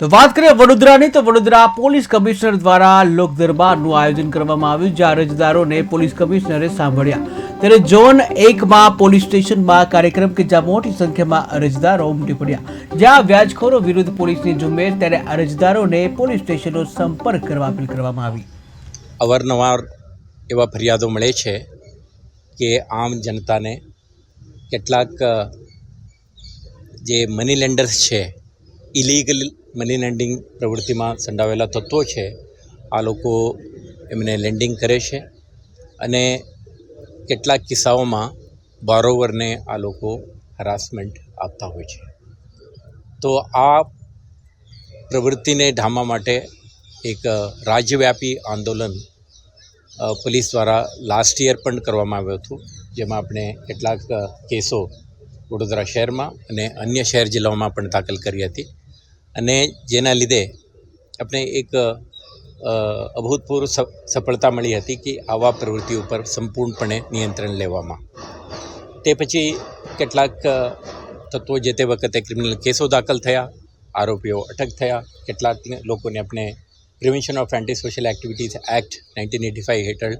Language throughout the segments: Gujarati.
તો વાત કરીએ વડોદરાની, તો વડોદરા પોલીસ કમિશનર દ્વારા લોક દરબારનું આયોજન કરવામાં આવ્યું, જ્યાં અરજદારોને પોલીસ કમિશનરે સાંભળ્યા. ત્યારે ઝોન એકમાં પોલીસ સ્ટેશનમાં કાર્યક્રમ કે જ્યાં મોટી સંખ્યામાં અરજદારો ઉમટી પડ્યા. જ્યાં વ્યાજખોરો વિરુદ્ધ પોલીસની ઝુંબેશ, ત્યારે અરજદારોને પોલીસ સ્ટેશનનો સંપર્ક કરવા અપીલ કરવામાં આવી. અવારનવાર એવા ફરિયાદો મળે છે કે આમ જનતાને કેટલાક જે મની લેન્ડર્સ છે ઇલીગલ મની લેન્ડિંગ પ્રવૃત્તિમાં સંડાવેલા તત્વો છે. આ લોકો એમને લેન્ડિંગ કરે છે અને કેટલાક કિસ્સાઓમાં બોરોવરને આ લોકો હરાસમેન્ટ આપતા હોય છે. તો આ પ્રવૃત્તિને ઢામવા માટે એક રાજ્યવ્યાપી આંદોલન પોલીસ દ્વારા લાસ્ટ યર પણ કરવામાં આવ્યું હતું. જેમાં આપણે કેટલાક કેસો વડોદરા શહેરમાં અને અન્ય શહેર જિલ્લાઓમાં પણ દાખલ કરી હતી. અને જેના લીધે આપણે એક અભૂતપૂર્વ સફળતા મળી હતી કે આવા પ્રવૃત્તિ ઉપર સંપૂર્ણપણે નિયંત્રણ લેવામાં. તે પછી કેટલાક તત્વો જે તે વખતે ક્રિમિનલ કેસો દાખલ થયા, આરોપીઓ અટક થયા, કેટલાક લોકોને આપણે prevention of anti social activities act nineteen eighty five હેઠળ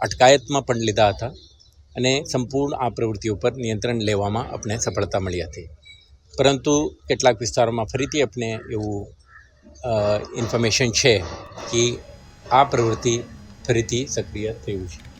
અટકાયતમાં પણ લીધા હતા અને સંપૂર્ણ આ પ્રવૃત્તિ ઉપર નિયંત્રણ લેવામાં આપણે સફળતા મળી હતી. પરંતુ કેટલાક વિસ્તારોમાં ફરીથી આપણે એવું ઇન્ફોર્મેશન છે કે આ પ્રવૃત્તિ ફરીથી સક્રિય થયું છે.